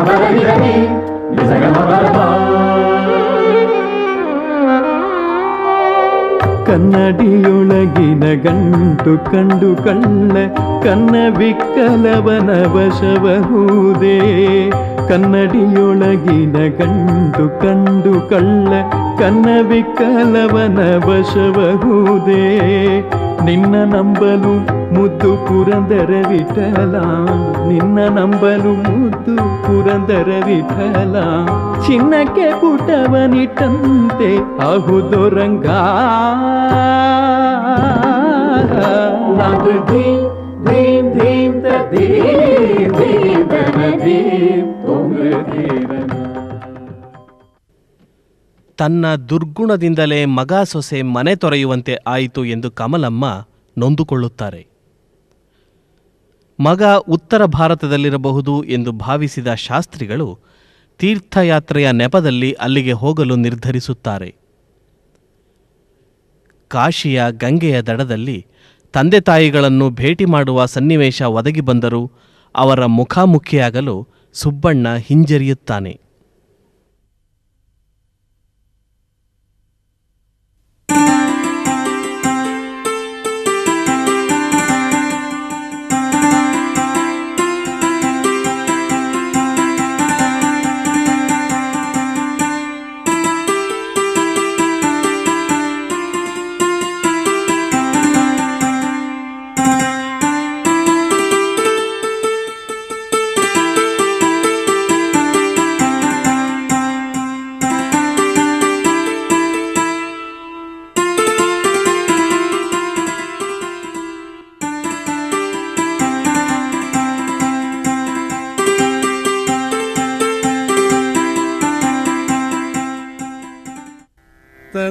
மகவிரவே நிசகமகபா ಕನ್ನಡಿಯೊಳಗಿನ ಗಂಟು ಕಂಡು ಕಳ್ಳ ಕನ್ನ ವಿಕ್ಕಲವನ ವಶವಹುದೇ ಕನ್ನಡಿಯೊಳಗಿನ ಕಂಡು ಕಂಡು ಕಳ್ಳ ಕನ್ನ ಕಲವನ ವಶವಹುದೇ ನಿನ್ನ ನಂಬಲು ಮುದ್ದು ಪುರಂದರ ವಿಠಲ ನಿನ್ನ ನಂಬಲು ಮುದ್ದು ಪುರಂದರ ವಿಠಲ ಚಿನ್ನಕ್ಕೆ ಪುಟವನಿಟ್ಟಂತೆ ಅಹುದೊರಂಗ ಧೀಮ್ ಧೀಮ್ ಧೀಮ್ ಧೀಮ್ ಧೀಮ್ ಧೀಮ್ ತನ್ನ ದುರ್ಗುಣದಿಂದಲೇ ಮಗ ಸೊಸೆ ಮನೆ ತೊರೆಯುವಂತೆ ಆಯಿತು ಎಂದು ಕಮಲಮ್ಮ ನೊಂದುಕೊಳ್ಳುತ್ತಾರೆ. ಮಗ ಉತ್ತರ ಭಾರತದಲ್ಲಿರಬಹುದು ಎಂದು ಭಾವಿಸಿದ ಶಾಸ್ತ್ರಿಗಳು ತೀರ್ಥಯಾತ್ರೆಯ ನೆಪದಲ್ಲಿ ಅಲ್ಲಿಗೆ ಹೋಗಲು ನಿರ್ಧರಿಸುತ್ತಾರೆ. ಕಾಶಿಯ ಗಂಗೆಯ ದಡದಲ್ಲಿ ತಂದೆ ತಾಯಿಗಳನ್ನು ಭೇಟಿ ಮಾಡುವ ಸನ್ನಿವೇಶ ಒದಗಿ ಬಂದರೂ ಅವರ ಮುಖಾಮುಖಿಯಾಗಲು ಸುಬ್ಬಣ್ಣ ಹಿಂಜರಿಯುತ್ತಾನೆ.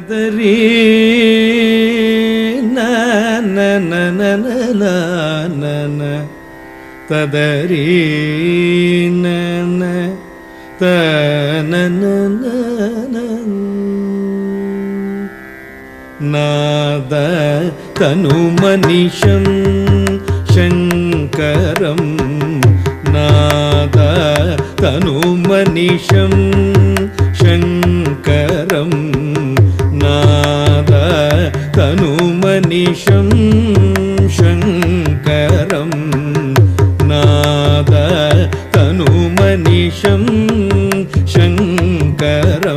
ತದರಿ ನನ ನನ ನನ ತದರಿ ನನ ತನನ तनुमनिशं शङ्करं नाद तनुमनिशं शङ्करम्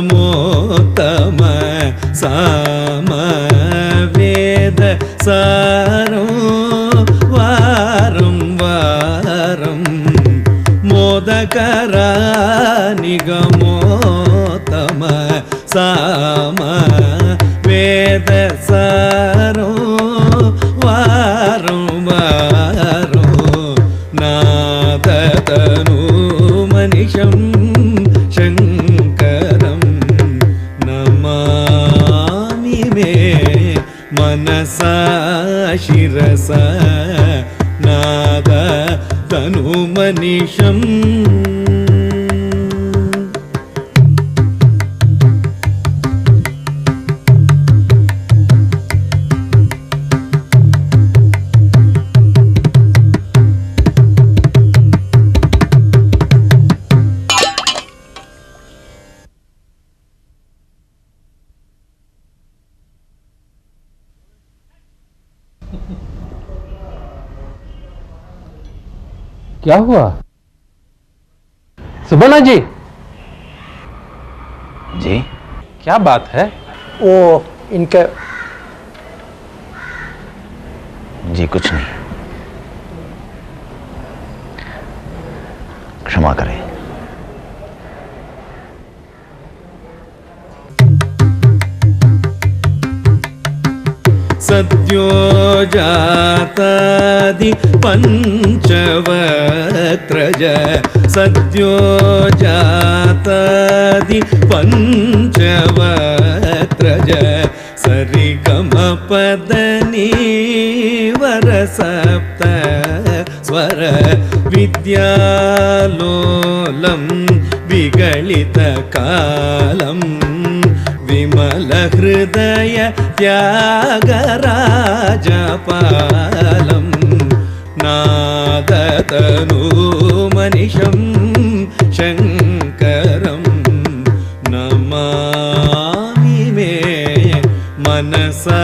தமோத்தம சாம வேத சாரம் வாரம் வாரம் மோதகரா நிகமோத்தம சாம வேத சாரம் ಶಿರಸ ನಾದ क्या हुआ? सुबर्णा जी। जी? क्या बात है? वो इनके जी कुछ नहीं। क्षमा करें। सद्यो जातादि पञ्चवक्त्रज सद्यो जातादि पञ्चवक्त्रज सरिगमपदनी वरसप्त स्वर विद्यालोलं विगलितकालम् கமலஹய தியாகராஜபாலம் நாததனூமனிஷம் சங்கரம். நமாமி மே மனசா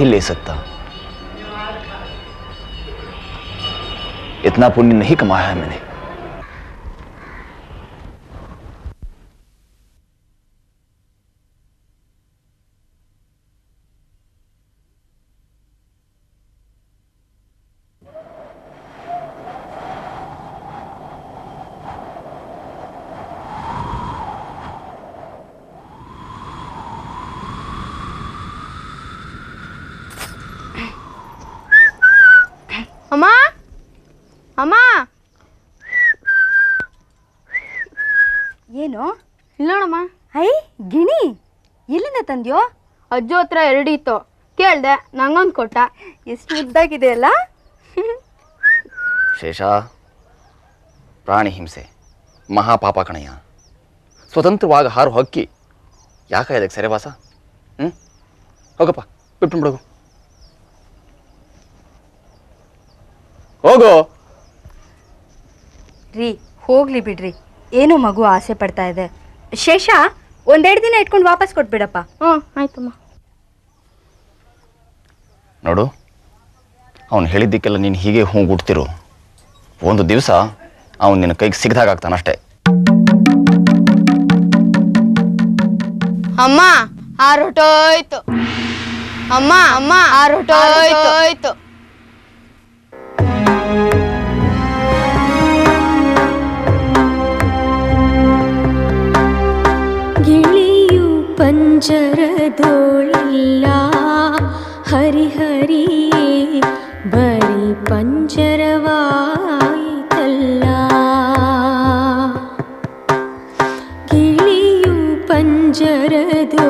नहीं ले सकता। इतना पुण्य नहीं कमाया है मैंने। ತಂದ್ಯೋ? ಅಜ್ಜು ಹತ್ರ ಎರಡಿತ್ತು. ಕೇಳ್ದೆ ನಂಗೊಂದು ಕೊಟ್ಟ. ಎಷ್ಟು ಮುದ್ದಾಗಿದೆ ಅಲ್ಲ ಶೇಷ ಪ್ರಾಣಿ ಹಿಂಸೆ. ಮಹಾಪಾಪ ಕಣಯ್ಯ. ಸ್ವತಂತ್ರವಾಗಿ ಹಾರು ಹಕ್ಕಿ. ಯಾಕ ಇದಕ್ಕೆ ಸೆರೆವಾಸ? ಹ್ಞೂ ಹೋಗಪ್ಪ ಬಿಟ್ಬಿಡೋಗು ಹೋಗು. ರೀ ಹೋಗ್ಲಿ ಬಿಡ್ರಿ. ಏನು ಮಗು ಆಸೆ ಪಡ್ತಾ ಇದೆ? ಶೇಷ ಒಂದೆರಡು ದಿನ ಇಟ್ಕೊಂಡು ವಾಪಸ್ ಕೊಟ್ಬಿಡಪ್ಪ. ಹ್ಞೂ ಆಯ್ತಮ್ಮ. ನೋಡು ಅವನು ಹೇಳಿದ್ದಕ್ಕೆಲ್ಲ ನೀನು ಹೀಗೆ ಹೂ ಗುಡ್ತಿರು ಒಂದು ದಿವಸ ಅವನು ನಿನ್ನ ಕೈಗೆ ಸಿಗ್ದಾಗ ಆಗ್ತಾನಷ್ಟೇ ಅಮ್ಮ ಆರೊಟ್ಟೋಯ್ತು ಅಮ್ಮ ಅಮ್ಮ ಆರೊಟ್ಟೋಯ್ತು ಗಿಳಿಯು പഞ്ചരധോളില്ല ഹരിഹരി ബരി പഞ്ചരവായിതല്ല കിളിയു പഞ്ചരധോ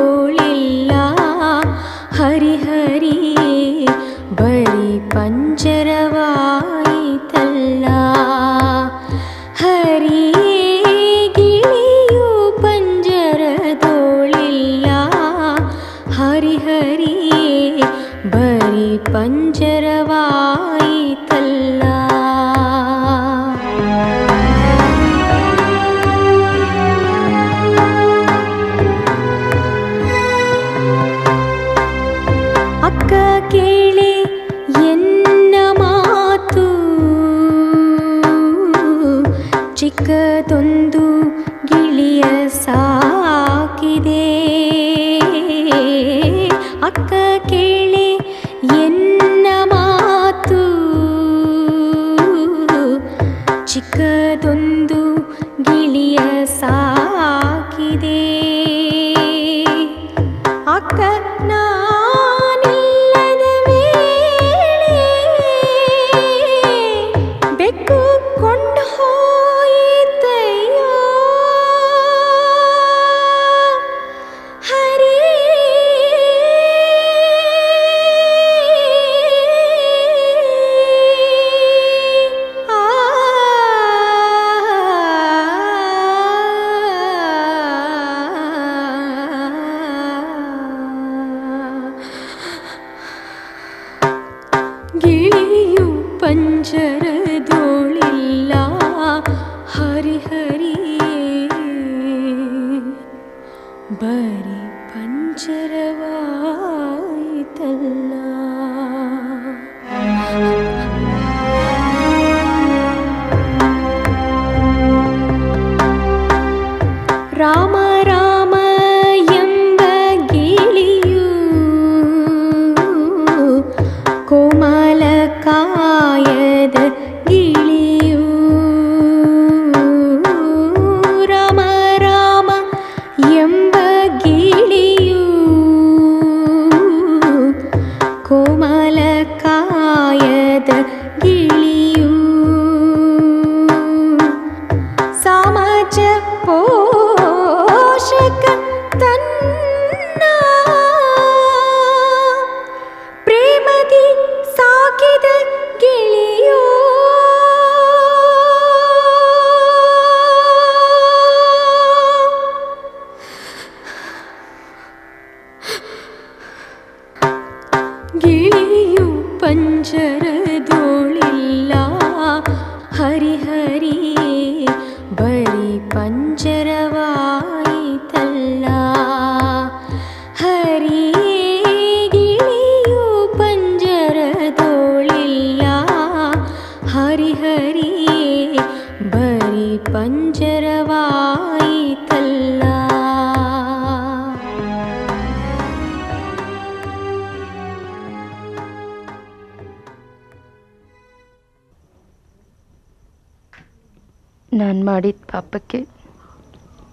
भरी पञ्चरवा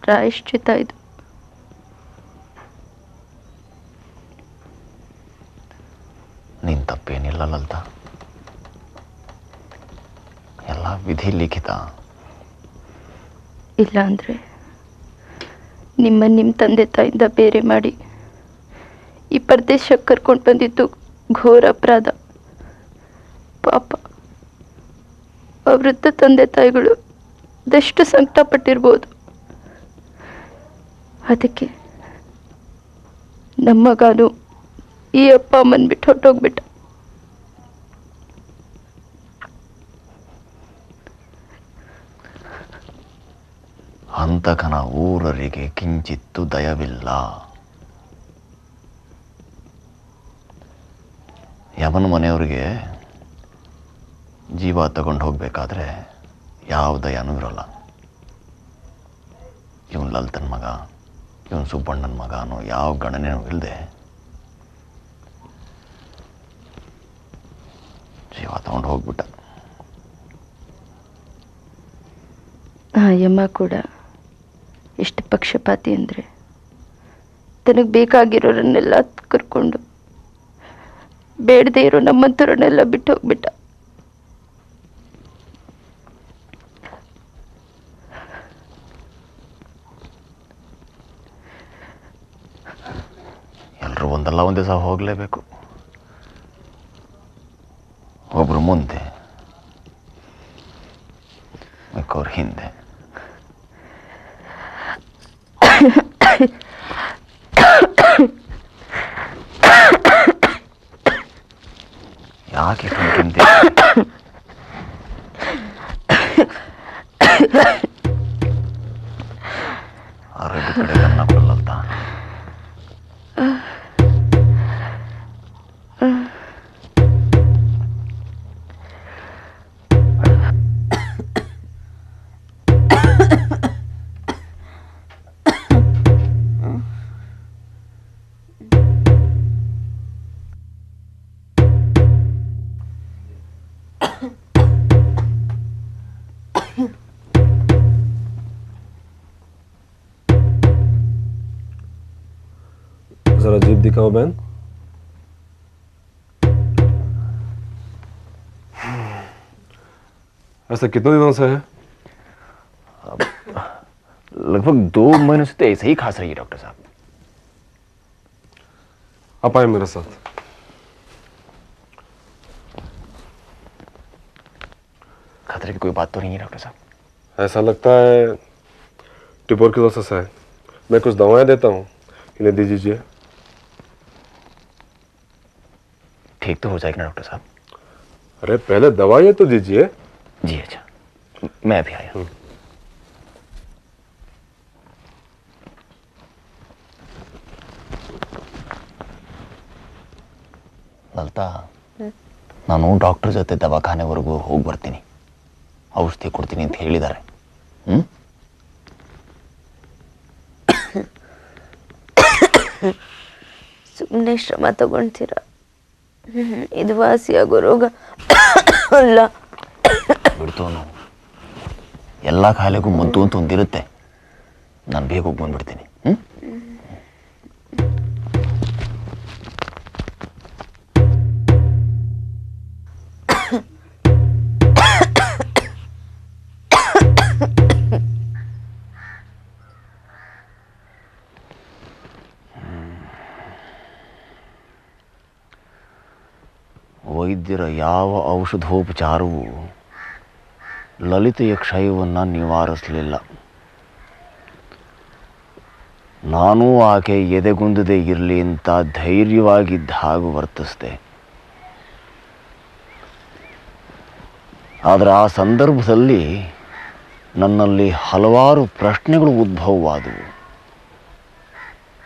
ಪ್ರಾಯಶ್ಚಿತ ಇದು. ನಿನ್ ತಪ್ಪೇನಿಲ್ಲ ಲಲಿತ. ಎಲ್ಲ ವಿಧಿ ಲಿಖಿತ. ಇಲ್ಲ ಅಂದರೆ ನಿಮ್ಮ ನಿಮ್ಮ ತಂದೆ ತಾಯಿಂದ ಬೇರೆ ಮಾಡಿ ಈ ಪ್ರದೇಶಕ್ಕೆ ಕರ್ಕೊಂಡು ಬಂದಿದ್ದು ಘೋರ ಅಪರಾಧ. ಪಾಪ. ಆ ವೃದ್ಧ ತಂದೆ ತಾಯಿಗಳು ಅದೆಷ್ಟು ಸಂಕಟ ಪಟ್ಟಿರ್ಬೋದು ಅದಕ್ಕೆ ನಮ್ಮ ಮಗನು ಈ ಅಪ್ಪ ಅಮ್ಮನ ಬಿಟ್ಟು ಹೊಟ್ಟೋಗ್ಬಿಟ್ಟ ಹಂತಕನ ಊರರಿಗೆ ಕಿಂಚಿತ್ತು ದಯವಿಲ್ಲ. ಯಮನ ಮನೆಯವರಿಗೆ ಜೀವ ತಗೊಂಡು ಹೋಗಬೇಕಾದ್ರೆ ಯಾವ ದಯನೂ ಇರೋಲ್ಲ. ಇವನ್ ಲಲ್ತನ್ ಮಗ. ಇವನ್ ಸುಬ್ಬಣ್ಣನ ಮಗ ಅನ್ನೋ ಯಾವ ಗಣನೆಯೂ ಇಲ್ಲದೆ ಜೀವ ತಗೊಂಡು ಹೋಗ್ಬಿಟ್ಟ. ಯಮ್ಮ ಕೂಡ ಎಷ್ಟು ಪಕ್ಷಪಾತಿ ಅಂದರೆ ತನಗೆ ಬೇಕಾಗಿರೋರನ್ನೆಲ್ಲ ಕರ್ಕೊಂಡು ಬೇಡದೇ ಇರೋ ನಮ್ಮಂಥವ್ರನ್ನೆಲ್ಲ ಬಿಟ್ಟು ಹೋಗ್ಬಿಟ್ಟ. ಎಲ್ಲರೂ ಒಂದು ದಿವಸ ಹೋಗಲೇಬೇಕು. ಒಬ್ರು ಮುಂದೆ ಅವ್ರ ಹಿಂದೆ. ಯಾಕೆ ಹಿಂದೆ ಆರೋಗ್ಯ ಕಡೆ बहन ऐसा कितने दिनों से है लगभग दो महीनों से तो ऐसे ही खास रही है डॉक्टर साहब आप आए मेरे साथ खतरे की कोई बात तो नहीं है डॉक्टर साहब ऐसा लगता है टिपोर ट्यूबरकुलोसिस है मैं कुछ दवाएँ देता हूँ इन्हें दे दीजिए ठीक तो हो जाएगा डॉक्टर साहब अरे पहले दवाइयाँ तो दीजिए जी अच्छा मैं भी आया ಲಲಿತಾ ನಾನು ಡಾಕ್ಟರ್ ಜೊತೆ ದವಾಖಾನೆವರೆಗೂ ಹೋಗಿ ಬರ್ತೀನಿ ಔಷಧಿ ಕೊಡ್ತೀನಿ ಅಂತ ಹೇಳಿದ್ದಾರೆ ಹ್ಞೂ ಸುಮ್ಮನೆ ಶ್ರಮ ತಗೊಳ್ತೀರಾ ಇದು ವಾಸಿಯಾಗೋ ರೋಗ ಅಲ್ಲ. ಬಿಡ್ತೋನು ಎಲ್ಲ ಕಾಯಿಲೆಗೂ ಮದ್ದು ಅಂತ ಒಂದಿರುತ್ತೆ. ನಾನು ಬೇಗ ಹೋಗಿ ಬಂದ್ಬಿಡ್ತೀನಿ. ಹ್ಞೂ ವೈದ್ಯರ ಯಾವ ಔಷಧೋಪಚಾರವೂ ಲಲಿತೆಯ ಕ್ಷಯವನ್ನು ನಿವಾರಿಸಲಿಲ್ಲ. ನಾನೂ ಆಕೆ ಎದೆಗುಂದದೆ ಇರಲಿ ಅಂತ ಧೈರ್ಯವಾಗಿದ್ದ ಹಾಗೂ ವರ್ತಿಸಿದೆ. ಆದರೆ ಆ ಸಂದರ್ಭದಲ್ಲಿ ನನ್ನಲ್ಲಿ ಹಲವಾರು ಪ್ರಶ್ನೆಗಳು ಉದ್ಭವವಾದವು.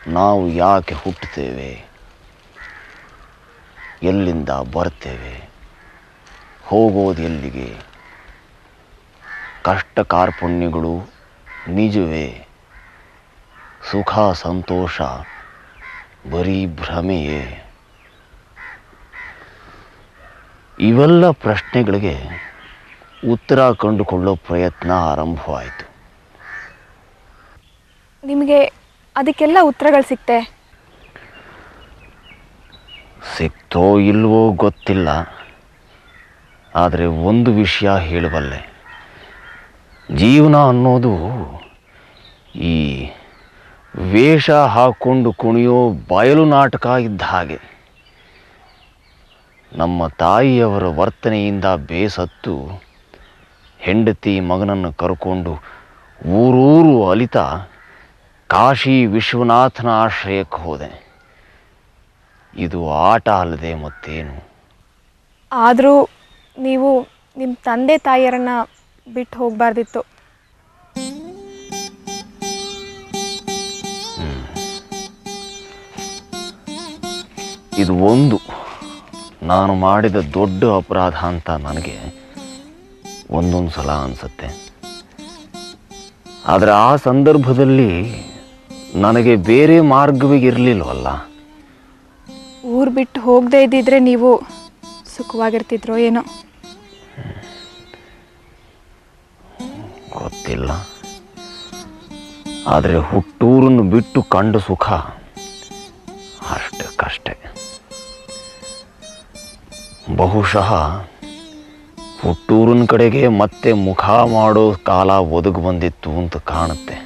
ನಾವು ಯಾಕೆ ಹುಟ್ಟುತ್ತೇವೆ? ಎಲ್ಲಿಂದ ಬರ್ತೇವೆ ಹೋಗೋದು ಎಲ್ಲಿಗೆ? ಕಷ್ಟ ಕಾರ್ಪುಣ್ಯಗಳು ನಿಜವೇ? ಸುಖ, ಸಂತೋಷ, ಬರೀ ಭ್ರಮೆಯೇ? ಇವೆಲ್ಲ ಪ್ರಶ್ನೆಗಳಿಗೆ ಉತ್ತರ ಕಂಡುಕೊಳ್ಳೋ ಪ್ರಯತ್ನ ಆರಂಭವಾಯಿತು. ನಿಮಗೆ ಅದಕ್ಕೆಲ್ಲ ಉತ್ತರಗಳು ಸಿಕ್ತೆ? ಸಿಕ್ತೋ ಇಲ್ವೋ ಗೊತ್ತಿಲ್ಲ. ಆದರೆ ಒಂದು ವಿಷಯ ಹೇಳಬಲ್ಲೆ ಜೀವನ ಅನ್ನೋದು ಈ ವೇಷ ಹಾಕ್ಕೊಂಡು ಕುಣಿಯೋ ಬಯಲು ನಾಟಕ ಇದ್ದ ಹಾಗೆ. ನಮ್ಮ ತಾಯಿಯವರ ವರ್ತನೆಯಿಂದ ಬೇಸತ್ತು ಹೆಂಡತಿ ಮಗನನ್ನು ಕರ್ಕೊಂಡು ಊರೂರು ಅಲಿತಾ ಕಾಶಿ ವಿಶ್ವನಾಥನ ಆಶ್ರಯಕ್ಕೆ ಹೋದೆ. ಇದು ಆಟ ಅಲ್ಲದೆ ಮತ್ತೇನು? ಆದರೂ ನೀವು ನಿಮ್ಮ ತಂದೆ ತಾಯಿಯರನ್ನ ಬಿಟ್ಟು ಹೋಗಬಾರ್ದಿತ್ತು. ಇದು ಒಂದು. ನಾನು ಮಾಡಿದ ದೊಡ್ಡ ಅಪರಾಧ ಅಂತ ನನಗೆ ಒಂದೊಂದು ಸಲ ಅನಿಸುತ್ತೆ. ಆದರೆ ಆ ಸಂದರ್ಭದಲ್ಲಿ ನನಗೆ ಬೇರೆ ಮಾರ್ಗವೇ ಇರಲಿಲ್ವಲ್ಲ? ಊರು ಬಿಟ್ಟು ಹೋಗದೇ ಇದ್ದಿದ್ರೆ ನೀವು ಸುಖವಾಗಿರ್ತಿದ್ರೋ ಏನೋ? ಗೊತ್ತಿಲ್ಲ. ಆದರೆ ಹುಟ್ಟೂರನ್ನು ಬಿಟ್ಟು ಕಂಡ ಸುಖ ಅಷ್ಟಕ್ಕಷ್ಟೇ ಬಹುಶಃ ಹುಟ್ಟೂರಿನ ಕಡೆಗೆ ಮತ್ತೆ ಮುಖ ಮಾಡೋ ಕಾಲ ಒದಗಿ ಬಂದಿತ್ತು ಅಂತ ಕಾಣುತ್ತೆ.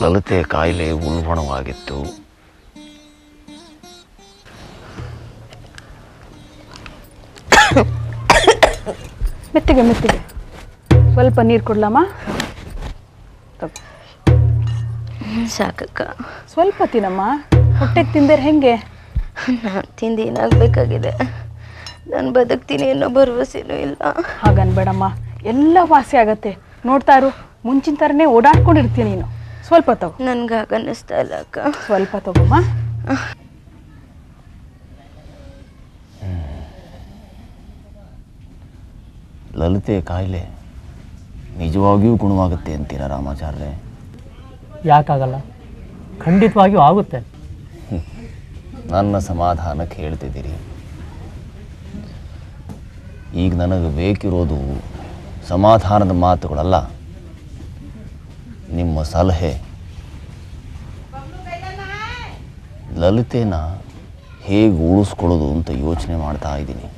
ಲಲಿತೆ ಕಾಯಿಲೆ ಉಲ್ಬಣವಾಗಿತ್ತು. ಮೆತ್ತಿಗೆ ಮೆತ್ತಿಗೆ. ಸ್ವಲ್ಪ ನೀರು ಕೊಡ್ಲಮ್ಮ? ಸಾಕಕ್ಕ. ಸ್ವಲ್ಪ ತಿನ್ನಮ್ಮ. ಹೊಟ್ಟೆಗೆ ತಿಂದರೆ ಹೆಂಗೆ? ನಾನು ತಿಂದು ಏನಾಗಬೇಕಾಗಿದೆ? ನಾನು ಬದುಕ್ತೀನಿ ಅನ್ನೋ ಭರವಸೆನೂ ಇಲ್ಲ. ಹಾಗನ್ಬೇಡಮ್ಮ. ಎಲ್ಲ ವಾಸಿ ಆಗತ್ತೆ. ನೋಡ್ತಾ ಇರು ಮುಂಚಿನ ಥರನೇ ಓಡಾಡ್ಕೊಂಡಿರ್ತೀನಿ ನೀನು. ಸ್ವಲ್ಪ ತಗೋ. ನನ್ಗೆ ಅನ್ನಿಸ್ತಾ ಇಲ್ಲ ಅಕ್ಕ. ಸ್ವಲ್ಪ ತಗೋಮ್ಮ. ಲಲಿತೆ ಕಾಯಿಲೆ ನಿಜವಾಗಿಯೂ ಗುಣವಾಗುತ್ತೆ ಅಂತೀರಾ ರಾಮಾಚಾರ್ಯ ಯಾಕಾಗಲ್ಲ? ಖಂಡಿತವಾಗಿಯೂ ಆಗುತ್ತೆ. ನನ್ನ ಸಮಾಧಾನಕ್ಕೆ ಹೇಳ್ತಿದ್ದೀರಿ. ಈಗ ನನಗೆ ಬೇಕಿರೋದು ಸಮಾಧಾನದ ಮಾತುಗಳಲ್ಲ. ನಿಮ್ಮ ಸಲಹೆ. ಲಲಿತೆನ ಹೇಗೆ ಉಳಿಸ್ಕೊಳ್ಳೋದು ಅಂತ ಯೋಚನೆ ಮಾಡ್ತಾ ಇದ್ದೀನಿ.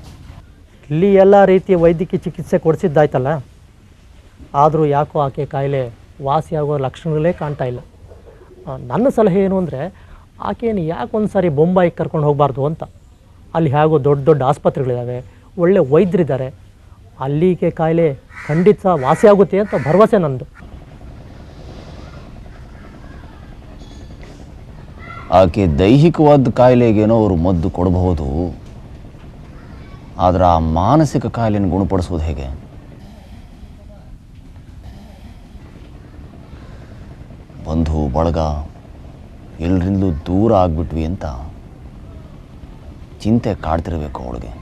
ಇಲ್ಲಿ ಎಲ್ಲ ರೀತಿಯ ವೈದ್ಯಕೀಯ ಚಿಕಿತ್ಸೆ ಕೊಡಿಸಿದ್ದಾಯ್ತಲ್ಲ? ಆದರೂ ಯಾಕೋ ಆಕೆ ಕಾಯಿಲೆ ವಾಸಿಯಾಗೋ ಲಕ್ಷಣಗಳೇ ಕಾಣ್ತಾ ಇಲ್ಲ. ನನ್ನ ಸಲಹೆ ಏನು ಅಂದರೆ, ಆಕೆಯನ್ನು ಯಾಕೆ ಒಂದು ಸಾರಿ ಬೊಂಬಾಯಿಗೆ ಕರ್ಕೊಂಡು ಹೋಗಬಾರ್ದು ಅಂತ. ಅಲ್ಲಿ ಹೇಗೋ ದೊಡ್ಡ ದೊಡ್ಡ ಆಸ್ಪತ್ರೆಗಳಿದ್ದಾವೆ ಒಳ್ಳೆ ವೈದ್ಯರಿದ್ದಾರೆ. ಅಲ್ಲಿಗೆ ಕಾಯಿಲೆ ಖಂಡಿತ ವಾಸಿಯಾಗುತ್ತೆ ಅಂತ ಭರವಸೆ ನಂದು. ಆಕೆ ದೈಹಿಕವಾದ ಕಾಯಿಲೆಗೇನೋ ಅವರು ಮದ್ದು ಕೊಡಬಹುದು. ಆದರೆ ಆ ಮಾನಸಿಕ ಕಾಯಿಲೆಯನ್ನು ಗುಣಪಡಿಸೋದು ಹೇಗೆ? ಬಂಧು, ಬಳಗ ಎಲ್ಲರಿಂದಲೂ ದೂರ ಆಗ್ಬಿಟ್ವಿ ಅಂತ ಚಿಂತೆ ಕಾಡ್ತಿರಬೇಕು ಅವಳಿಗೆ.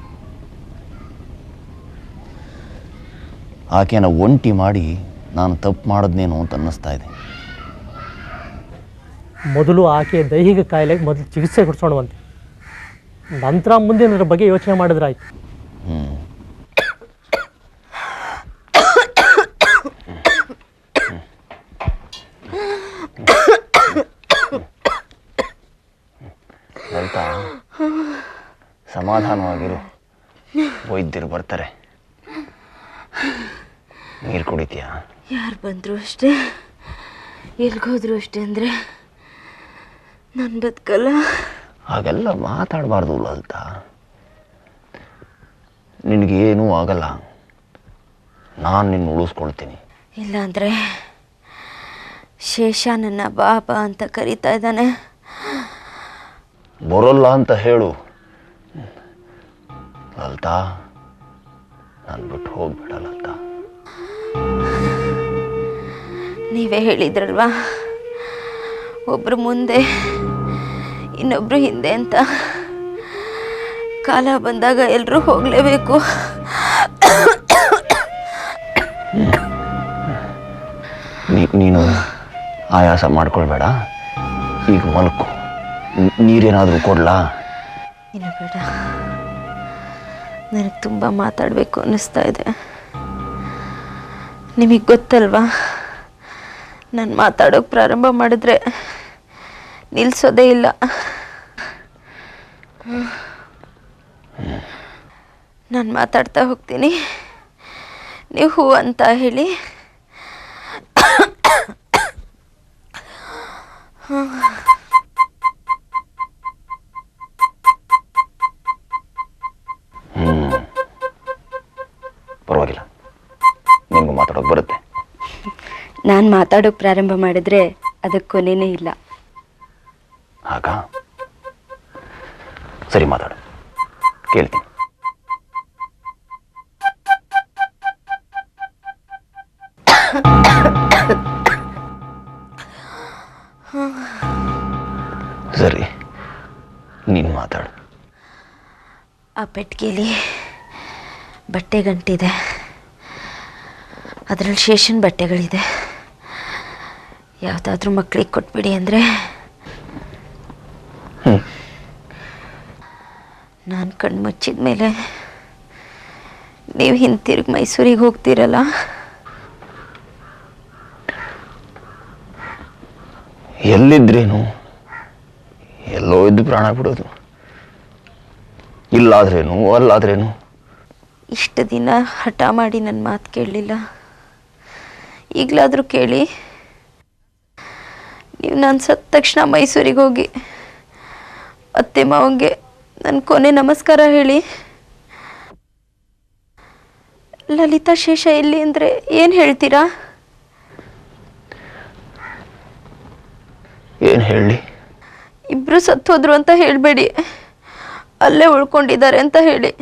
ಆಕೆಯನ್ನು ಒಂಟಿ ಮಾಡಿ ನಾನು ತಪ್ಪು ಮಾಡಿದ್ನೇನೋ ಅಂತ ಅನ್ನಿಸ್ತಾ ಇದೆ. ಮೊದಲು ಆಕೆಯ ದೈಹಿಕ ಕಾಯಿಲೆಗೆ ಮೊದಲು ಚಿಕಿತ್ಸೆ ಕೊಡಿಸೋಣವಂತೆ. ನಂತರ ಮುಂದಿನ ಬಗ್ಗೆ ಯೋಚನೆ ಮಾಡಿದ್ರಾಯ್ತು ಹ್ಞೂ ಲಲಿತಾ ಸಮಾಧಾನವಾಗಿರು. ವೈದ್ಯರು ಬರ್ತಾರೆ. ನೀರು ಕುಡಿತೀಯಾ? ಯಾರು ಬಂದರು ಅಷ್ಟೇ. ಎಲ್ಗೋದ್ರು ಅಷ್ಟೇ ಅಂದರೆ ನನ್ನ ಬದುಕಲ್ಲ. ಹಾಗೆಲ್ಲ ಮಾತಾಡಬಾರ್ದು ಲಲಿತ. ನಿನಗೇನೂ ಆಗಲ್ಲ. ನಾನು ನಿನ್ನ ಉಳಿಸ್ಕೊಳ್ತೀನಿ. ಇಲ್ಲಾಂದರೆ ಶೇಷ ನನ್ನ ಬಾಬಾ ಅಂತ ಕರೀತಾ ಇದ್ದಾನೆ. ಬರೋಲ್ಲ ಅಂತ ಹೇಳು. ಲಲಿತಾ ನಾನು ಬಿಟ್ಟು ಹೋಗ್ಬೇಡ ನೀವೇ ಹೇಳಿದ್ರಲ್ವಾ? ಒಬ್ರು ಮುಂದೆ ಇನ್ನೊಬ್ರು ಹಿಂದೆ ಅಂತ. ಕಾಲ ಬಂದಾಗ ಎಲ್ಲರೂ ಹೋಗಲೇಬೇಕು. ನೀನು ಆಯಾಸ ಮಾಡ್ಕೊಳ್ಬೇಡ. ಈಗ ಮಲ್ಕು. ನೀರೇನಾದರೂ ಕೊಡ್ಲಾ? ಇನ್ನು ಬೇಡ. ನನಗೆ ತುಂಬ ಮಾತಾಡಬೇಕು ಅನ್ನಿಸ್ತಾ ಇದೆ. ನಿಮಗೆ ಗೊತ್ತಲ್ವಾ? ನಾನು ಮಾತಾಡೋಕೆ ಪ್ರಾರಂಭ ಮಾಡಿದ್ರೆ ನಿಲ್ಲಿಸೋದೇ ಇಲ್ಲ. ನಾನು ಮಾತಾಡ್ತಾ ಹೋಗ್ತೀನಿ. ನೀವು ಹೂ ಅಂತ ಹೇಳಿ. ಪರವಾಗಿಲ್ಲ ನಾನು ಮಾತಾಡೋಕೆ ಪ್ರಾರಂಭ ಮಾಡಿದ್ರೆ ಅದಕ್ಕೆ ಕೊನೆನೇ ಇಲ್ಲ. ಆಗ? ಸರಿ ಮಾತಾಡು. ಕೇಳ್ತೀನಿ. ಸರಿ ನೀನು ಮಾತಾಡು. ಆ ಪೆಟ್ಟಿಗೆಯಲ್ಲಿ ಬಟ್ಟೆ ಗಂಟಿದೆ ಅದರಲ್ಲಿ ಶೇಷನ್ ಬಟ್ಟೆಗಳಿದೆ. ಯಾವುದಾದ್ರೂ ಮಕ್ಕಳಿಗೆ ಕೊಟ್ಬಿಡಿ ಅಂದರೆ. ನಾನು ಕಣ್ಣು ಮುಚ್ಚಿದ ಮೇಲೆ ನೀವು ಹಿಂತಿರುಗಿ ಮೈಸೂರಿಗೆ ಹೋಗ್ತೀರಲ್ಲ? ಎಲ್ಲಿದ್ರೇನು? ಎಲ್ಲೋ ಇದ್ದು ಪ್ರಾಣ ಬಿಡೋದು. ಇಲ್ಲಾದ್ರೇನು ಅಲ್ಲಾದ್ರೇನು? ಇಷ್ಟು ದಿನ ಹಠ ಮಾಡಿ ನನ್ನ ಮಾತು ಕೇಳಲಿಲ್ಲ. ಈಗಲಾದರೂ ಕೇಳಿ. ನೀವು ನಾನು ಸತ್ತ ತಕ್ಷಣ ಮೈಸೂರಿಗೆ ಹೋಗಿ ಅತ್ತೆ ಮಾವಂಗೆ ನನ್ನ ಕೊನೆ ನಮಸ್ಕಾರ ಹೇಳಿ. ಲಲಿತಾ ಶೇಷ ಎಲ್ಲಿ ಅಂದರೆ ಏನು ಹೇಳ್ತೀರಾ? ಏನು ಹೇಳಿ? ಇಬ್ಬರು ಸತ್ತೋದ್ರು ಅಂತ ಹೇಳಬೇಡಿ. ಅಲ್ಲೇ ಉಳ್ಕೊಂಡಿದ್ದಾರೆ ಅಂತ ಹೇಳಿ.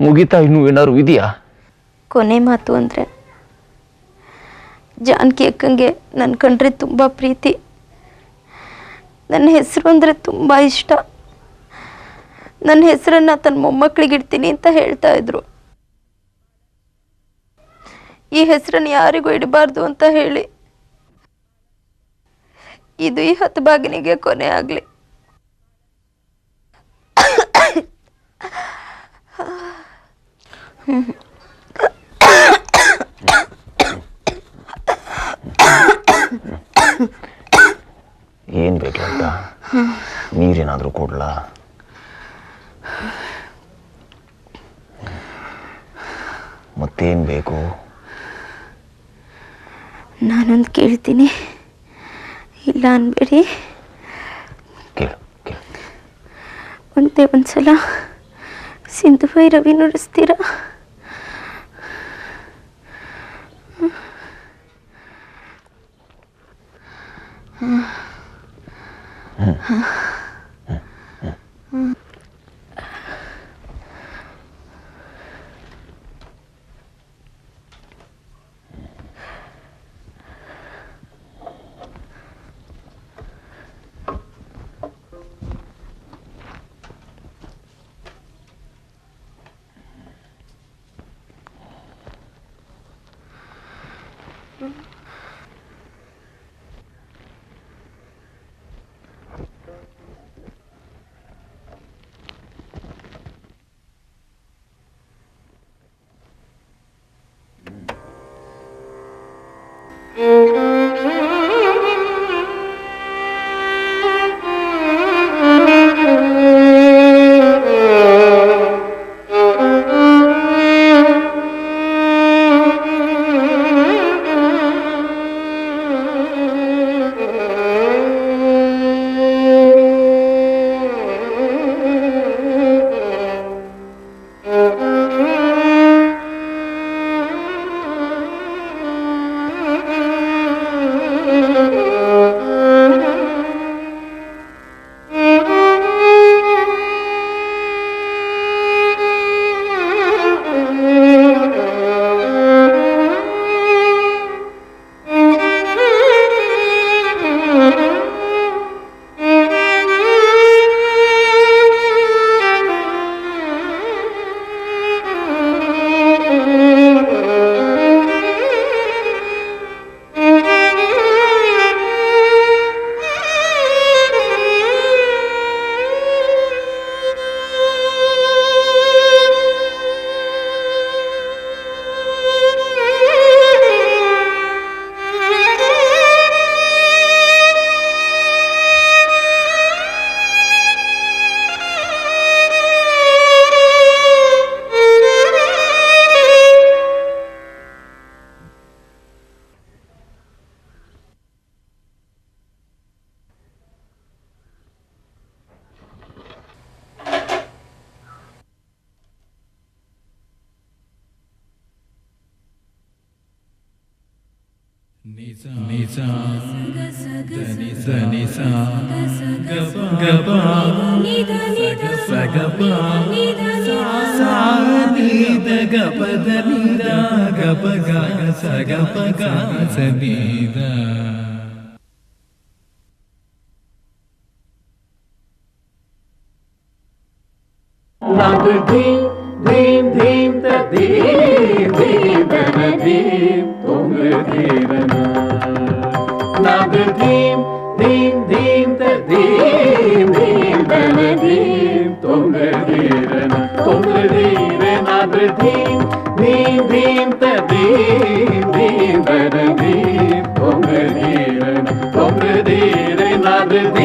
ಮುಗಿತಾ ಇನ್ನೂ ಏನಾದ್ರು ಇದೆಯಾ? ಕೊನೆ ಮಾತು ಅಂದರೆ, ಜಾನಕಿ ಅಕ್ಕಂಗೆ ನನ್ನ ಕಂಡ್ರೆ ತುಂಬ ಪ್ರೀತಿ. ನನ್ನ ಹೆಸರು ಅಂದರೆ ತುಂಬ ಇಷ್ಟ. ನನ್ನ ಹೆಸರನ್ನು ತನ್ನ ಮೊಮ್ಮಕ್ಕಳಿಗೆ ಇಡ್ತೀನಿ ಅಂತ ಹೇಳ್ತಾ ಇದ್ರು. ಈ ಹೆಸರನ್ನು ಯಾರಿಗೂ ಇಡಬಾರ್ದು ಅಂತ ಹೇಳಿ. ಇದು ಈ ಹತ್ತು ಬಾಗಿನಿಗೆ ಕೊನೆ ಆಗಲಿ. ಏನು ಬೇಕು ಅಂತ? ನೀರೇನಾದರೂ ಕೊಡ್ಲಾ? ಮತ್ತೇನು ಬೇಕು? ನಾನೊಂದು ಕೇಳ್ತೀನಿ. ಇಲ್ಲ ಅನ್ಬೇಡಿ. ಕೇಳು ಕೇಳು. ಒಂದೇ ಒಂದ್ಸಲ. ಸಿಂಧು ಭೈರವಿ ನುಡಿಸ್ತೀರಾ? 嗯。嗯。嗯。嗯。嗯。గపా సగపా సానిద గపద నిద గపగ సగపగ సనీద Dhim, dhim, dhim, ta dhim, dhim, dana dhim, tumre dhirana. Nab dhim, dim dim te dim dim te me dim tondre diren tondre diren adre dim. Dim dim te dim dim te me dim tondre diren tondre diren adre dim.